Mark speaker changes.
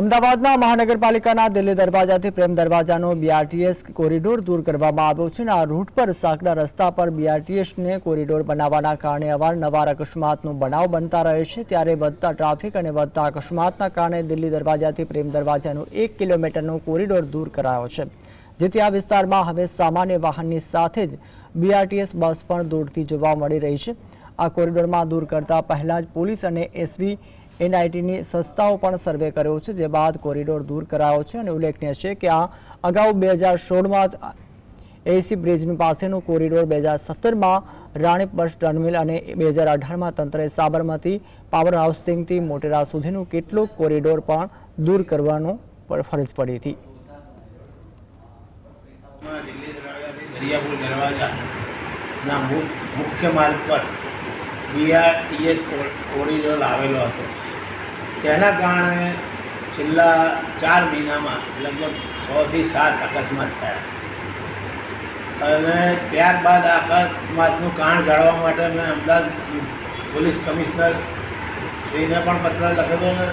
Speaker 1: અમદાવાદના મહાનગરપાલિકાના દિલ્હી દરવાજાથી પ્રેમ દરવાજાનો બીઆરટીએસ કોરિડોર દૂર કરવામાં આવ્યો છે આ રૂટ પર સાંકડા રસ્તા પર બીઆરટીએસને કોરિડોર બનાવવાના કારણે અવારનવાર અકસ્માતનો બનાવ બનતા રહે છે. ત્યારે વધતા ટ્રાફિક અને વધતા અકસ્માતના કારણે દિલ્હી દરવાજાથી પ્રેમ દરવાજાનો એક કિલોમીટરનો કોરિડોર દૂર કરાયો છે, જેથી આ વિસ્તારમાં હવે સામાન્ય વાહનની સાથે જ બીઆરટીએસ બસ પણ દોડતી જોવા મળી રહી છે. આ કોરિડોરમાં દૂર કરતા પહેલા જ પોલીસ અને એસવી એનઆઈટીની સંસ્થાઓ પણ સર્વે કર્યો છે, જે બાદ કોરિડોર દૂર કરાયો છે અને ઉલ્લેખનીય છે કે આ અગાઉ બે હજાર સોળમાં એસી બ્રિજની પાસેનું કોરિડોર બે હજાર સત્તરમાં રાણીપ બસ ટર્મિનલ અને બે હજાર અઢારમાં તંત્રએ સાબરમતી પાવર હાઉસિંગથી મોટેરા સુધીનું કેટલુંક કોરિડોર પણ દૂર કરવાનો ફરજ પડી હતી.
Speaker 2: દરિયાપુર દરવાજાના મુખ્ય માર્ગ પર બીઆરટીએસ કોરિડોર આવેલો હતો. તેના કારણે છેલ્લા ચાર મહિનામાં, લગભગ છથી સાત અકસ્માત થયા. અને ત્યારબાદ આ અકસ્માતનું કારણ જાણવા માટે મેં અમદાવાદ પોલીસ કમિશનર શ્રીને પણ પત્ર અને